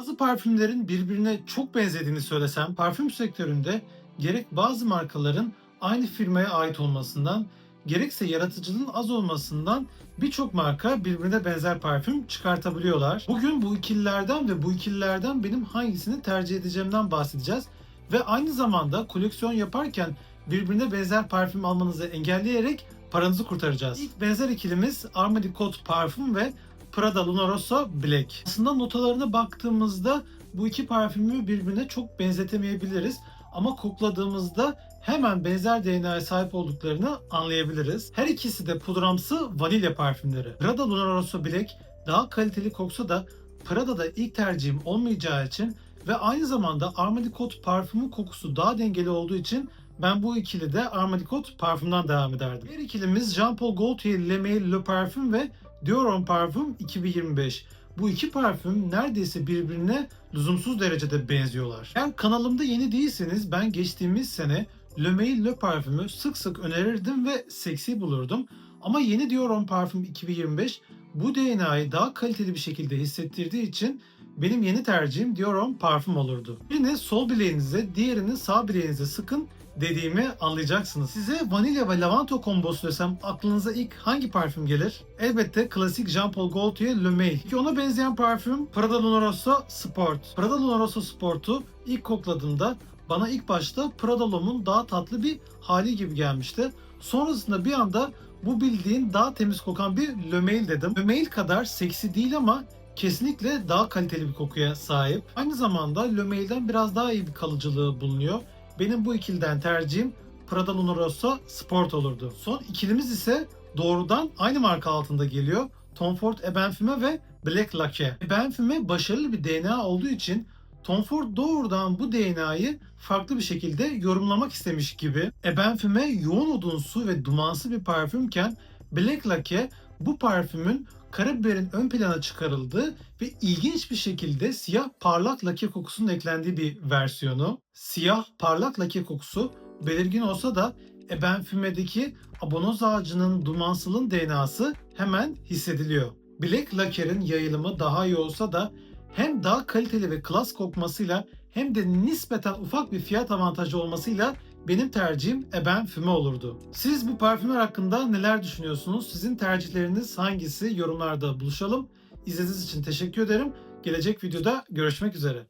Bazı parfümlerin birbirine çok benzediğini söylesem parfüm sektöründe gerek bazı markaların aynı firmaya ait olmasından gerekse yaratıcılığın az olmasından birçok marka birbirine benzer parfüm çıkartabiliyorlar. Bugün bu ikililerden ve bu ikililerden benim hangisini tercih edeceğimden bahsedeceğiz. Ve aynı zamanda koleksiyon yaparken birbirine benzer parfüm almanızı engelleyerek paranızı kurtaracağız. İlk benzer ikilimiz Armani Code parfüm ve Prada Luna Rossa Black. Aslında notalarına baktığımızda bu iki parfümü birbirine çok benzetemeyebiliriz. Ama kokladığımızda hemen benzer DNA'ya sahip olduklarını anlayabiliriz. Her ikisi de pudramsı vanilya parfümleri. Prada Luna Rossa Black daha kaliteli koksa da Prada'da ilk tercihim olmayacağı için ve aynı zamanda Armani Code parfümün kokusu daha dengeli olduğu için ben bu ikili de Armani Code parfümden devam ederdim. Diğer ikilimiz Jean Paul Gaultier Le Mail Le Parfum ve Dior Homme Parfum 2025. Bu iki parfüm neredeyse birbirine lüzumsuz derecede benziyorlar. Eğer kanalımda yeni değilseniz ben geçtiğimiz sene Le Mail Le Parfüm'ü sık sık önerirdim ve seksi bulurdum. Ama yeni Dior Homme Parfum 2025 bu DNA'yı daha kaliteli bir şekilde hissettirdiği için benim yeni tercihim Dior Homme Parfüm olurdu. Birini sol bileğinize, diğerini sağ bileğinize sıkın dediğimi anlayacaksınız. Size vanilya ve lavanta kombosu desem aklınıza ilk hangi parfüm gelir? Elbette klasik Jean Paul Gaultier Le Mail. Ki ona benzeyen parfüm Prada Luna Rossa Sport. Prada Luna Rossa Sport'u ilk kokladığımda bana ilk başta Prada L'Homme'un daha tatlı bir hali gibi gelmişti. Sonrasında bir anda bu bildiğin daha temiz kokan bir Le Mail dedim. Le Mail kadar seksi değil ama kesinlikle daha kaliteli bir kokuya sahip. Aynı zamanda Le Mail'den biraz daha iyi bir kalıcılığı bulunuyor. Benim bu ikiliden tercihim Prada Luna Rossa Sport olurdu. Son ikilimiz ise doğrudan aynı marka altında geliyor. Tom Ford Ebenfime ve Black Lake. Ebenfime başarılı bir DNA olduğu için Tom Ford doğrudan bu DNA'yı farklı bir şekilde yorumlamak istemiş gibi. Ebenfime yoğun odunsu ve dumansı bir parfümken Black Lake bu parfümün karabiberin ön plana çıkarıldığı ve ilginç bir şekilde siyah parlak lake kokusunun eklendiği bir versiyonu. Siyah parlak lake kokusu belirgin olsa da Ebenfüme'deki abonoz ağacının dumansılın DNA'sı hemen hissediliyor. Black Laker'in yayılımı daha iyi olsa da hem daha kaliteli ve klas kokmasıyla hem de nispeten ufak bir fiyat avantajı olmasıyla benim tercihim Eben Füme olurdu. Siz bu parfümler hakkında neler düşünüyorsunuz? Sizin tercihleriniz hangisi? Yorumlarda buluşalım. İzlediğiniz için teşekkür ederim. Gelecek videoda görüşmek üzere.